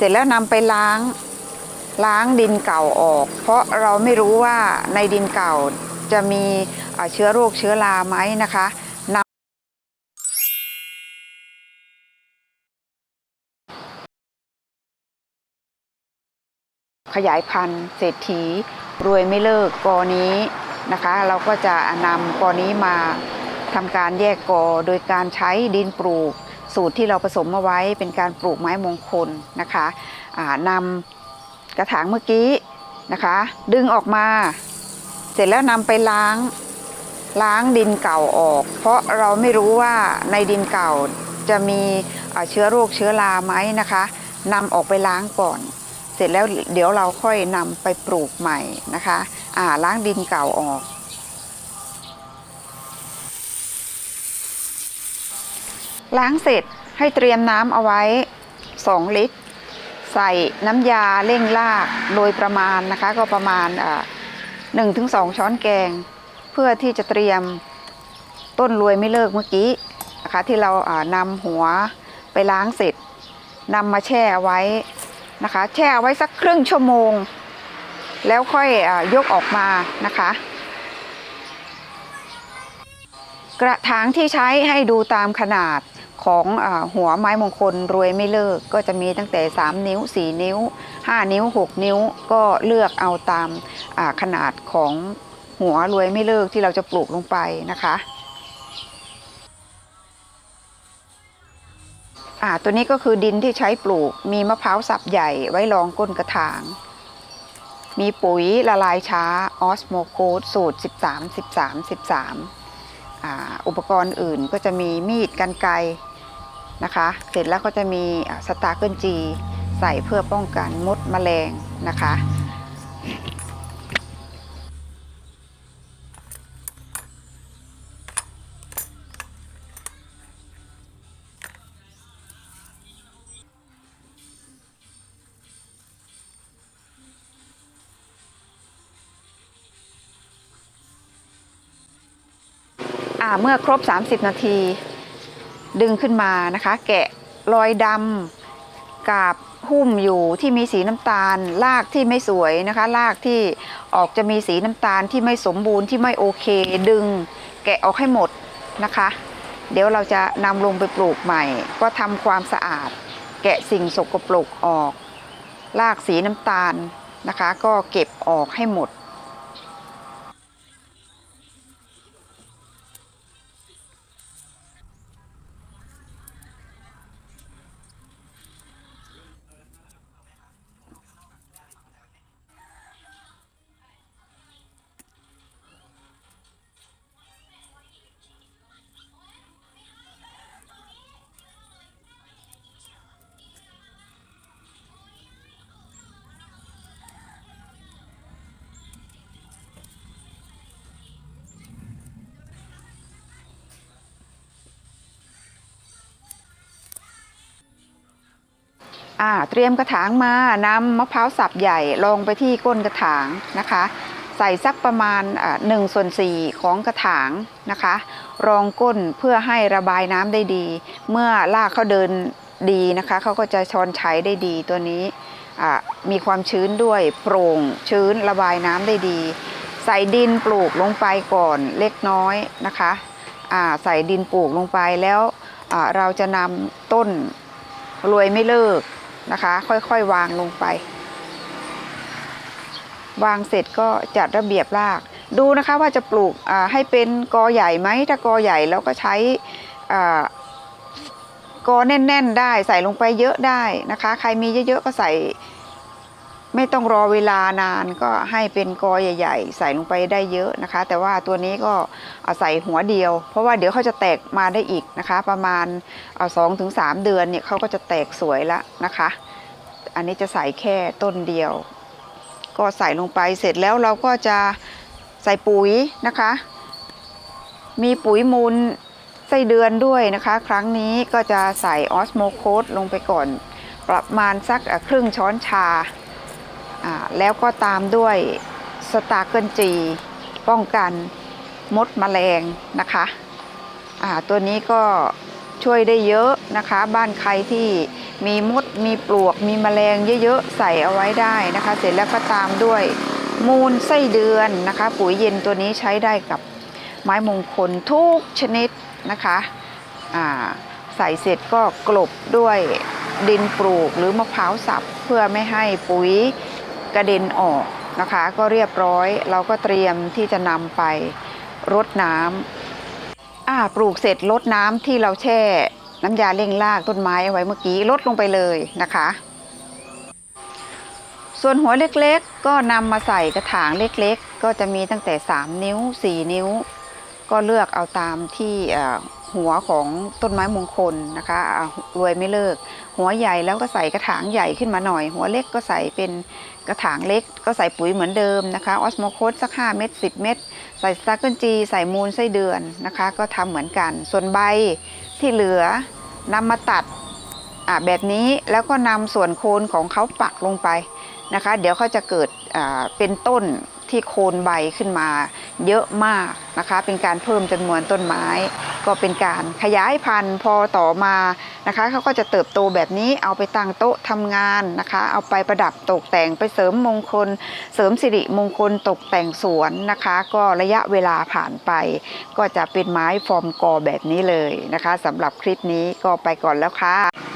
เสร็จแล้วนำไปล้างล้างดินเก่าออก เพราะเราไม่รู้ว่าในดินเก่าจะมีเอ่อเชื้อโรคเชื้อราไหมนะคะนำขยายพันธุ์เศรษฐีรวยไม่เลิกกอนี้นะคะ เราก็จะนำกอนี้มาทำการแยกกอโดยการใช้ดินปลูก สูตรที่เราผสมเอาไว้เป็นการปลูกไม้มงคลนะคะอ่านำกระถางเมื่อกี้นะคะ ดึงออกมา เสร็จแล้วนำไปล้างล้างดินเก่าออก เพราะเราไม่รู้ว่าในดินเก่าจะมีเชื้อโรคเชื้อราไหมนะคะนำออกไปล้างก่อน เสร็จแล้วเดี๋ยวเราค่อยนำไปปลูกใหม่นะคะล้างดินเก่าออก ล้างเสร็จให้เตรียมน้ำเอาไว้ 2 ลิตร ใส่น้ำยาเร่งรากโดยประมาณนะคะ ก็ประมาณหนึ่งถึงสองช้อนแกง เพื่อที่จะเตรียมต้นรวยไม่เลิกเมื่อกี้นะคะที่เรานำหัวไปล้างเสร็จนำมาแช่ไว้นะคะ แช่ไว้สักครึ่งชั่วโมง แล้วค่อยอยกออกมานะคะ กระถางที่ใช้ให้ดูตามขนาด ของอหัวไม้มงคลรวยไม่เลิก ก็จะมีตั้งแต่ 3 นิ้ว 4 นิ้ว 5 นิ้ว 6 นิ้วก็เลือกเอาตามาขนาดของหัวรวยไม่เลิกที่เราจะปลูกลงไปนะคะอ่าตัวนี้ก็คือดินที่ใช้ปลูก มีมะพร้าวสับใหญ่ไว้รองก้นกระถาง มีปุ๋ยละลายช้าออสโมโคดสูตร 13 13 13อ่าอุปกรณ์อื่นก็จะมีมีดกันไกร นะคะ เสร็จแล้วก็จะมีสตาร์เกิลจีใส่เพื่อป้องกันมดแมลงนะคะอ่าเมื่อครบ 30 นาที ดึงขึ้นมานะคะ แกะรอยดำกับหุ้มอยู่ที่มีสีน้ำตาลรากที่ไม่สวยนะคะรากที่ออกจะมีสีน้ำตาลที่ไม่สมบูรณ์ที่ไม่โอเค ดึงแกะออกให้หมดนะคะ เดี๋ยวเราจะนำลงไปปลูกใหม่ ก็ทำความสะอาด แกะสิ่งสกปรกออกรากสีน้ำตาลนะคะ ก็เก็บออกให้หมด อ่าเตรียมกระถางมานำมะพร้าวสับใหญ่ลงไปที่ก้นกระถางนะคะ ใส่สักประมาณหนึ่งส่วนสี่ของกระถางนะคะ รองก้นเพื่อให้ระบายน้ำได้ดี เมื่อรากเขาเดินดีนะคะเขาก็จะชอนใช้ได้ดีตัวนี้มีความชื้นด้วยโปร่งชื้นระบายน้ำได้ดี ใส่ดินปลูกลงไปก่อนเล็กน้อยนะคะใส่ดินปลูกลงไปแล้วเราจะนำต้นรวยไม่เลิก นะคะ ค่อยๆวางลงไป วางเสร็จก็จัดระเบียบราก ดูนะคะว่าจะปลูกให้เป็นกอใหญ่ไหมถ้ากอใหญ่แล้วก็ใช้กอแน่น ๆ ได้ใส่ลงไปเยอะได้นะคะ ใครมีเยอะๆก็ใส่ ไม่ต้องรอเวลานานก็ให้เป็นกอใหญ่ ๆ ใส่ลงไปได้เยอะนะคะ แต่ว่าตัวนี้ก็เอาใส่หัวเดียว เพราะว่าเดี๋ยวเขาจะแตกมาได้อีกนะคะ ประมาณสองถึงสามเดือนเนี่ยเขาก็จะแตกสวยแล้วนะคะ อันนี้จะใส่แค่ต้นเดียว ก็ใส่ลงไปเสร็จแล้วเราก็จะใส่ปุ๋ยนะคะ มีปุ๋ยมูลไส้เดือนด้วยนะคะ ครั้งนี้ก็จะใส่ออสโมโคสลงไปก่อน ประมาณสักครึ่งช้อนชา แล้วก็ตามด้วยสตาร์เกิลจี ป้องกันมดแมลงนะคะตัวนี้ก็ช่วยได้เยอะนะคะ บ้านใครที่มีมดมีปลวกมีแมลงเยอะๆใส่เอาไว้ได้นะคะ เสร็จแล้วก็ตามด้วยมูลไส้เดือนนะคะ ปุ๋ยเย็นตัวนี้ใช้ได้กับไม้มงคลทุกชนิดนะคะใส่เสร็จก็กลบด้วยดินปลูกหรือมะพร้าวสับเพื่อไม่ให้ปุ๋ย กระเด็นออกนะคะ ก็เรียบร้อย เราก็เตรียมที่จะนำไปรดน้ำอ่าปลูกเสร็จลดน้ำที่เราแช่น้ำยาเร่งรากต้นไม้เอาไว้เมื่อกี้ลดลงไปเลยนะคะ ส่วนหัวเล็กๆ ก็นำมาใส่กระถางเล็กๆ ก็จะมีตั้งแต่ 3 นิ้ว 4 นิ้ว ก็เลือกเอาตามที่อ่อ หัวของต้นไม้มงคลนะคะรวยไม่เลิก หัวใหญ่แล้วก็ใส่กระถางใหญ่ขึ้นมาหน่อย หัวเล็กก็ใส่เป็นกระถางเล็ก ก็ใส่ปุ๋ยเหมือนเดิมนะคะออสโมโคสสัก 5 เม็ด10 เม็ดใส่สตาร์เกิลจีใส่มูลไส้เดือนนะคะ ก็ทำเหมือนกัน ส่วนใบที่เหลือนำมาตัดอะแบบนี้แล้วก็นำส่วนโคนของเขาปักลงไปนะคะ เดี๋ยวเขาจะเกิดเป็นต้น ที่โคนใบขึ้นมาเยอะมากนะคะ เป็นการเพิ่มจำนวนต้นไม้ ก็เป็นการขยายพันธุ์พอต่อมานะคะเขาก็จะเติบโตแบบนี้เอาไปตั้งโต๊ะทำงานนะคะ เอาไปประดับตกแต่งไปเสริมมงคล เสริมสิริมงคลตกแต่งสวนนะคะ ก็ระยะเวลาผ่านไป ก็จะเป็นไม้ฟอร์มกอแบบนี้เลยนะคะสำหรับคลิปนี้ก็ไปก่อนแล้วค่ะ